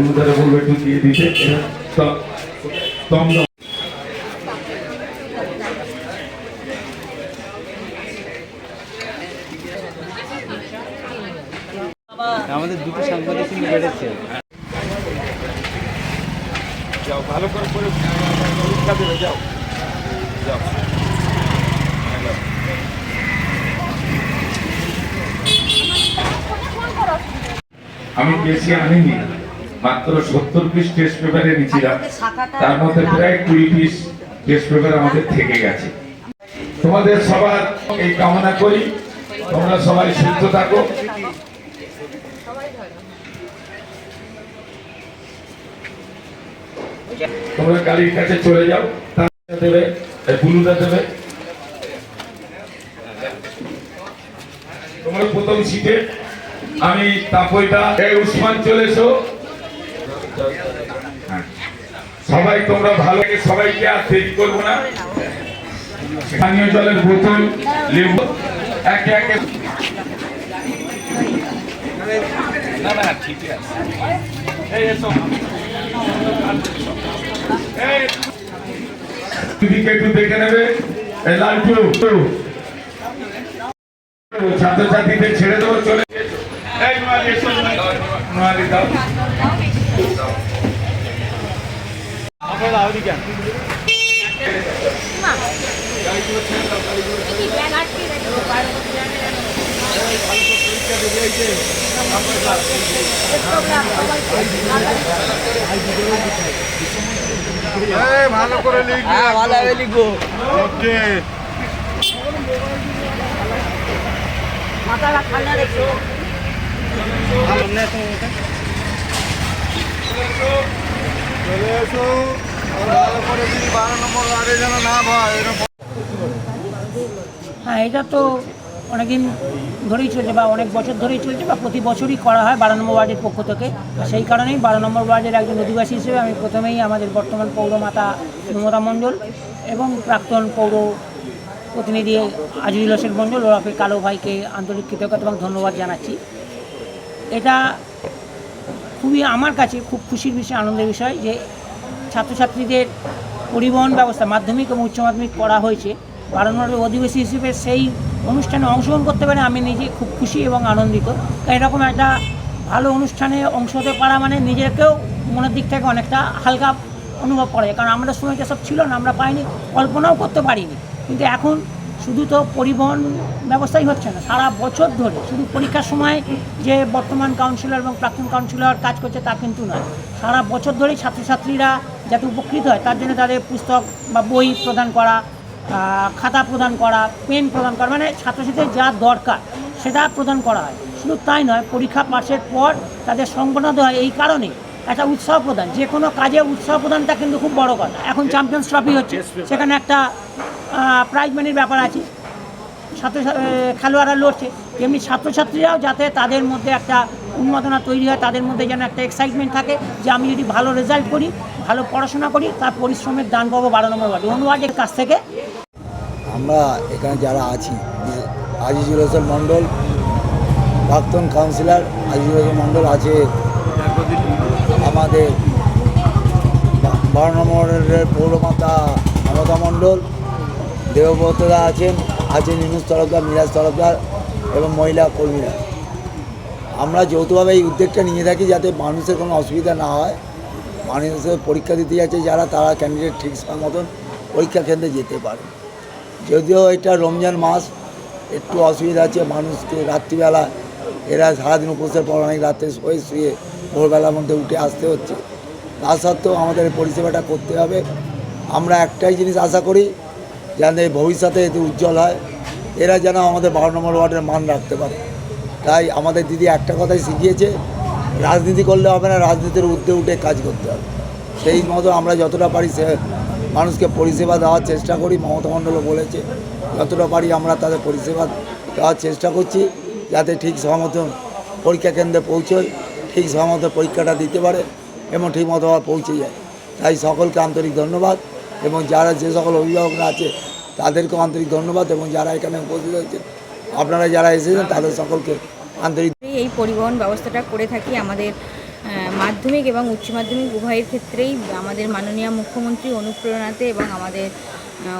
গুরুদারে বলব একটু দিয়ে দিতে। আমাদের দুটো সাংবাদিক কিন্তু বেড়েছে। যাও ভালো করে করে পরীক্ষা দেবে যাও যাও। আমি বেশি আনিনি। মাত্র সত্তর পিস টেস্ট পেপারে এনেছিলাম তার মধ্যে প্রায় কুড়ি পিস টেস্ট পেপার আমাদের থেকে গেছে। তোমাদের সবার এই কামনা করি। তোমরা সবাই সুস্থ থাকো। তোমরা গাড়ির কাছে চলে যাও। দেবে বুলুটা দেবে। তোমরা প্রথম সিটে আমি তাপইটা উসমান চলে এসো হ্যাঁ। সবাই তোমরা ভালো সবাইকে আর দেরি করব না। স্থানীয় জলের বোতল, লেবু, একে একে। না না ছাত্রছাত্রীদের ছেড়ে দেবো, চলে নোয়ারি দাও ভালো করে লিখবি হ্যাঁ ভালো হবে লিখব। ওকে। সামনে আসুন ওটা। চলে এসো। হ্যাঁ এটা তো অনেকদিন ধরেই চলছে বা অনেক বছর ধরেই চলছে বা প্রতি বছরই করা হয় বারো নম্বর ওয়ার্ডের পক্ষ থেকে। সেই কারণেই বারো নম্বর ওয়ার্ডের একজন অধিবাসী হিসেবে আমি প্রথমেই আমাদের বর্তমান পৌরমাতা মমতা মণ্ডল এবং প্রাক্তন পৌর প্রতিনিধি আজিজুল হোসেন মণ্ডল ওরফে কালো ভাইকে আন্তরিক কৃতজ্ঞতা এবং ধন্যবাদ জানাচ্ছি। এটা খুবই আমার কাছে খুব খুশির বিষয়, আনন্দের বিষয় যে ছাত্রছাত্রীদের পরিবহন ব্যবস্থা, মাধ্যমিক এবং উচ্চ মাধ্যমিক করা হয়েছে। বারাণসীর অধিবাসী হিসেবে সেই অনুষ্ঠানে অংশগ্রহণ করতে পারে আমি নিজে খুব খুশি এবং আনন্দিত। এরকম একটা ভালো অনুষ্ঠানে অংশ হতে পারা মানে নিজেকেও মনের দিক থেকে অনেকটা হালকা অনুভব করা। কারণ আমাদের সময় সব ছিল না, আমরা পাইনি, কল্পনাও করতে পারিনি। কিন্তু এখন শুধু তো পরিবহন ব্যবস্থাই হচ্ছে না, সারা বছর ধরে শুধু পরীক্ষার সময় যে বর্তমান কাউন্সিলর এবং প্রাক্তন কাউন্সিলর কাজ করছে তা কিন্তু নয়। সারা বছর ধরেই ছাত্রছাত্রীরা যাতে উপকৃত হয়। তার জন্য তাদের পুস্তক বা বই প্রদান করা খাতা প্রদান করা পেন প্রদান করা মানে ছাত্রছাত্রীদের যা দরকার সেটা প্রদান করা হয়। শুধু তাই নয় পরীক্ষা পাশের পর তাদের দেওয়া হয় এই কারণে একটা উৎসাহ প্রদান। যে কোনো কাজে উৎসাহ প্রদানটা কিন্তু খুব বড় কথা। এখন চ্যাম্পিয়ন্স ট্রফি হচ্ছে। সেখানে একটা প্রাইজ মানির ব্যাপার আছে। ছাত্র খেলোয়াড়রা লড়ছে। তেমনি ছাত্রছাত্রীরাও যাতে তাদের মধ্যে একটা উন্মাদনা তৈরি হয়, তাদের মধ্যে যেন একটা এক্সাইটমেন্ট থাকে যে আমি যদি ভালো রেজাল্ট করি, ভালো পড়াশোনা করি, তার পরিশ্রমের দান পাবো বারো নম্বর ওয়ার্ডে। অনুবাদের কাছ থেকে আমরা এখানে যারা আছি আজিজুল হোসেন মণ্ডল, প্রাক্তন কাউন্সিলর আজিজুল হোসেন মণ্ডল আছে আমাদের বারো নম্বরের পৌরমাতা মমতা মণ্ডল দেবব্রতদা আছেন। আছেন ইনুস তরফদার, মিরাজ তরফদার এবং মহিলা কর্মীরা। আমরা যৌথভাবে এই উদ্যোগটা নিয়ে থাকি যাতে মানুষের কোনো অসুবিধা না হয়। মানুষের পরীক্ষা দিতে যাচ্ছে যারা, তারা ক্যান্ডিডেট ঠিক মতন পরীক্ষা কেন্দ্রে যেতে পারে। যদিও এটা রমজান মাস, একটু অসুবিধা আছে, মানুষকে রাত্রিবেলা, এরা সারাদিন উপোসের পর অনেক রাত্রে শুয়ে শুয়ে ভোরবেলার মধ্যে উঠে আসতে হচ্ছে। তা সত্ত্বেও আমাদের পরিষেবাটা করতে হবে। আমরা একটাই জিনিস আশা করি যেন এই ভবিষ্যতে এতে উজ্জ্বল হয়। এরা যেন আমাদের বারো নম্বর ওয়ার্ডের মান রাখতে পারে। তাই আমাদের দিদি একটা কথাই শিখিয়েছে, রাজনীতি করলে হবে না, রাজনীতির ঊর্ধ্বে উঠে কাজ করতে হবে। সেই মতো আমরা যতটা পারি সে মানুষকে পরিষেবা দেওয়ার চেষ্টা করি, মমতা মণ্ডলও বলেছে, যতটা পারি আমরা তাদের পরিষেবা দেওয়ার চেষ্টা করছি, যাতে ঠিক সমতন পরীক্ষা কেন্দ্রে পৌঁছয়, ঠিক সময় পরীক্ষাটা দিতে পারে এবং ঠিক মতো পৌঁছে যায়। তাই সকলকে আন্তরিক ধন্যবাদ এবং যারা যে সকল অভিভাবকরা আছে তাদেরকেও আন্তরিক ধন্যবাদ এবং যারা এখানে উপস্থিত হয়েছেন আপনারা যারা এসেছেন তাদের সকলকে আন্তরিক এই পরিবহন ব্যবস্থাটা করে থাকি আমাদের মাধ্যমিক এবং উচ্চ মাধ্যমিক উভয়ের ক্ষেত্রেই আমাদের মাননীয় মুখ্যমন্ত্রী অনুপ্রেরণাতে এবং আমাদের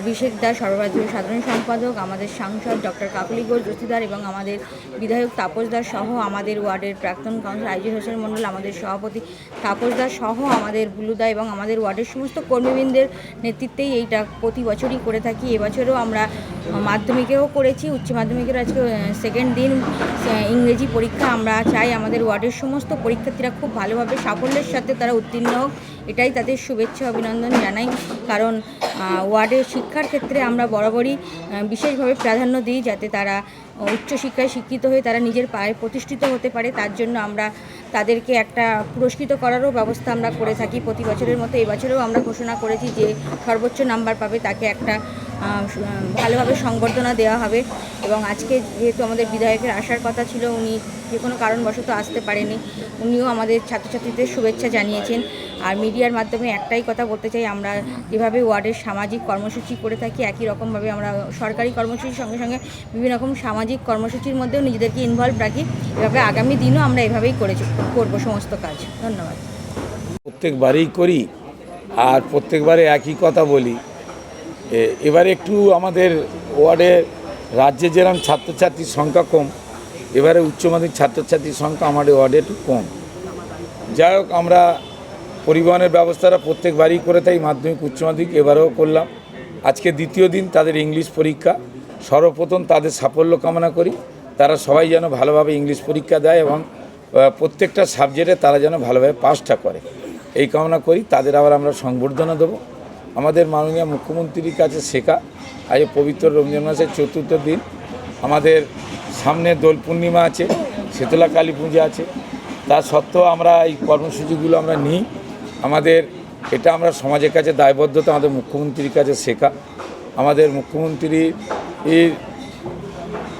অভিষেক দাস সর্বভারতীয় সাধারণ সম্পাদক, আমাদের সাংসদ ডক্টর কাকলি ঘোষ জ্যোতিদার এবং আমাদের বিধায়ক তাপস দাস সহ আমাদের ওয়ার্ডের প্রাক্তন কাউন্সিলর আইজুল হোসেন মণ্ডল, আমাদের সভাপতি তাপস দাস সহ আমাদের বুলুদা এবং আমাদের ওয়ার্ডের সমস্ত কর্মীবৃন্দের নেতৃত্বেই এইটা প্রতি বছরই করে থাকি। এবছরও আমরা মাধ্যমিকেও করেছি, উচ্চ মাধ্যমিকের আজকে সেকেন্ড দিন ইংরেজি পরীক্ষা আমরা চাই। আমাদের ওয়ার্ডের সমস্ত পরীক্ষার্থীরা খুব ভালোভাবে সাফল্যের সাথে তারা উত্তীর্ণ হোক। এটাই তাদের শুভেচ্ছা, অভিনন্দন জানাই। কারণ ওয়ার্ডের শিক্ষার ক্ষেত্রে আমরা বরাবরই বিশেষভাবে প্রাধান্য দিই যাতে তারা উচ্চশিক্ষায় শিক্ষিত হয়ে তারা নিজের পায়ে প্রতিষ্ঠিত হতে পারে। তার জন্য আমরা তাদেরকে একটা পুরস্কৃত করারও ব্যবস্থা আমরা করে থাকি। প্রতি বছরের মতো এবছরেও আমরা ঘোষণা করেছি যে সর্বোচ্চ নাম্বার পাবে তাকে একটা ভালোভাবে সংবর্ধনা দেওয়া হবে এবং আজকে যেহেতু আমাদের বিধায়কের আসার কথা ছিল, উনি যে কোনো কারণবশত আসতে পারেনি, উনিও আমাদের ছাত্রছাত্রীদের শুভেচ্ছা জানিয়েছেন। আর মিডিয়ার মাধ্যমে একটাই কথা বলতে চাই, আমরা যেভাবে ওয়ার্ডের সামাজিক কর্মসূচি করে থাকি, একই রকমভাবে আমরা সরকারি কর্মসূচির সঙ্গে সঙ্গে বিভিন্ন রকম সামাজিক কর্মসূচির মধ্যেও নিজেদেরকে ইনভলভ রাখি। এভাবে আগামী দিনও আমরা এভাবেই করে করব সমস্ত কাজ। ধন্যবাদ। প্রত্যেকবারেই করি, আর প্রত্যেকবারে একই কথা বলি। এবারে একটু আমাদের ওয়ার্ডে রাজ্যে যেরকম ছাত্রছাত্রীর সংখ্যা কম, এবারে উচ্চ মাধ্যমিক ছাত্রছাত্রীর সংখ্যা আমাদের ওয়ার্ডে একটু কম। যাই হোক, আমরা পরিবহনের ব্যবস্থাটা প্রত্যেকবারই করে থাকি, মাধ্যমিক, উচ্চ মাধ্যমিক, এবারেও করলাম। আজকে দ্বিতীয় দিন তাদের ইংলিশ পরীক্ষা। সর্বপ্রথম তাদের সাফল্য কামনা করি। তারা সবাই যেন ভালোভাবে ইংলিশ পরীক্ষা দেয় এবং প্রত্যেকটা সাবজেক্টে তারা যেন ভালোভাবে পাসটা করে। এই কামনা করি। তাদের আবার আমরা সংবর্ধনা দেবো। আমাদের মাননীয় মুখ্যমন্ত্রীর কাছে শেখা। আজ পবিত্র রমজান মাসের চতুর্থ দিন। আমাদের সামনে দোল পূর্ণিমা আছে, শীতলা কালী পুজো আছে। তা সত্ত্বেও আমরা এই কর্মসূচিগুলো আমরা নিই। আমাদের এটা আমরা সমাজের কাছে দায়বদ্ধতা, আমাদের মুখ্যমন্ত্রীর কাছে শেখা। আমাদের মুখ্যমন্ত্রী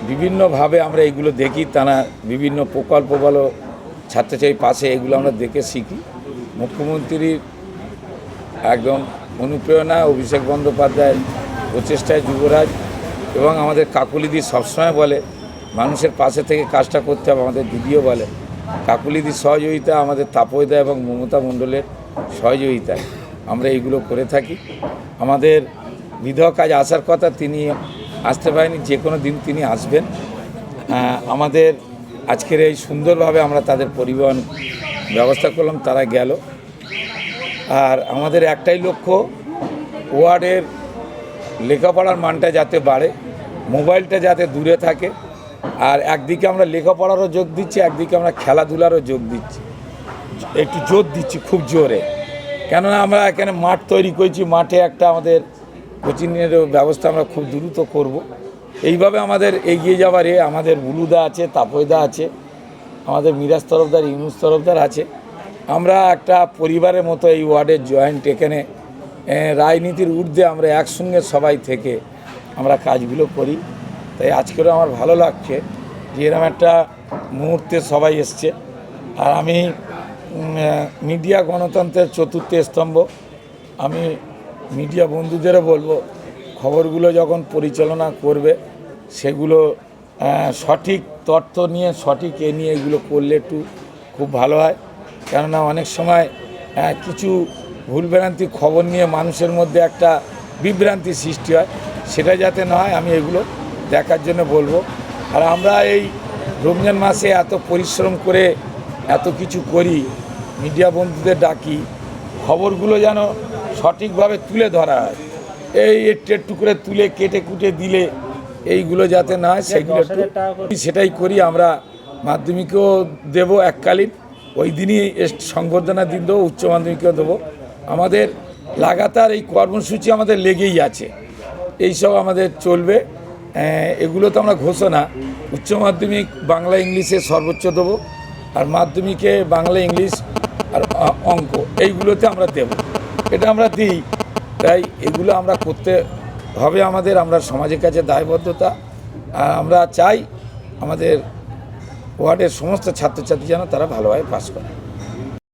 বিভিন্নভাবে আমরা এগুলো দেখি, তারা বিভিন্ন প্রকল্প বলো, ছাত্রছাত্রীর পাশে এগুলো আমরা দেখে শিখি। মুখ্যমন্ত্রীর একদম অনুপ্রেরণা অভিষেক বন্দ্যোপাধ্যায় প্রচেষ্টায় যুবরাজ এবং আমাদের কাকুলিদি সবসময় বলে, মানুষের পাশে থেকে কাজটা করতে হবে, আমাদের দিদিও বলে। কাকুলিদির সহযোগিতা আমাদের তাপয়দা এবং মমতা মণ্ডলের সহযোগিতায়। আমরা এইগুলো করে থাকি। আমাদের বিধবা কাজ আসার কথা তিনি আসতে পারেনি, যে কোনো দিন তিনি আসবেন। আমাদের আজকের এই সুন্দরভাবে আমরা তাদের পরিবহন ব্যবস্থা করলাম, তারা গেল। আর আমাদের একটাই লক্ষ্য, ওয়ার্ডের লেখাপড়ার মানটা যাতে বাড়ে, মোবাইলটা যাতে দূরে থাকে, আর একদিকে আমরা লেখাপড়ারও যোগ দিচ্ছি, একদিকে আমরা খেলাধুলারও যোগ দিচ্ছি। একটু জোর দিচ্ছি খুব জোরে। কেননা আমরা এখানে মাঠ তৈরি করেছি, মাঠে একটা আমাদের কোচিংয়ের ব্যবস্থা আমরা খুব দ্রুত করব। এইভাবে আমাদের এগিয়ে এ আমাদের বুলুদা আছে, তাপয়দা আছে, আমাদের মিরাজ তরফদার, ইউনুস তরফদার আছে। আমরা একটা পরিবারের মতো এই ওয়ার্ডের জয়েন্ট এখানে রাজনীতির ঊর্ধ্বে আমরা একসঙ্গে সবাই থেকে আমরা কাজগুলো করি। তাই আজকেরও আমার ভালো লাগছে যে এরকম একটা মুহূর্তে সবাই এসছে। আর আমি মিডিয়া গণতন্ত্রের চতুর্থ স্তম্ভ। আমি মিডিয়া বন্ধুদেরও বলব, খবরগুলো যখন পরিচালনা করবে, সেগুলো সঠিক তথ্য নিয়ে, সঠিক এ নিয়ে এগুলো করলে একটু খুব ভালো হয়। কেননা অনেক সময় কিছু ভুলভ্রান্তি খবর নিয়ে মানুষের মধ্যে একটা বিভ্রান্তি সৃষ্টি হয়। সেটা যাতে না হয় আমি এগুলো দেখার জন্য বলব। আর আমরা এই রমজান মাসে এত পরিশ্রম করে এত কিছু করি মিডিয়া বন্ধুদের ডাকি খবরগুলো যেন সঠিকভাবে তুলে ধরা হয়। এই একটু একটু করে তুলে কেটে কুটে দিলে এইগুলো যাতে না হয় সেগুলো সেটাই করি। আমরা মাধ্যমিকও দেব এককালীন ওই দিনই সংবর্ধনা দিন দেবো, উচ্চ মাধ্যমিকও দেবো। আমাদের লাগাতার এই কর্মসূচি আমাদের লেগেই আছে। এইসব আমাদের চলবে। এগুলো তো আমরা ঘোষণা। উচ্চ মাধ্যমিক বাংলা ইংলিশে সর্বোচ্চ দেবো, আর মাধ্যমিকে বাংলা ইংলিশ আর অঙ্ক, এইগুলোতে আমরা দেব। এটা আমরা দিই। তাই এগুলো আমরা করতে হবে আমাদের। আমরা সমাজের কাছে দায়বদ্ধতা। আর আমরা চাই আমাদের ওয়ার্ডের সমস্ত ছাত্রছাত্রী যেন তারা ভালোভাবে পাস করে।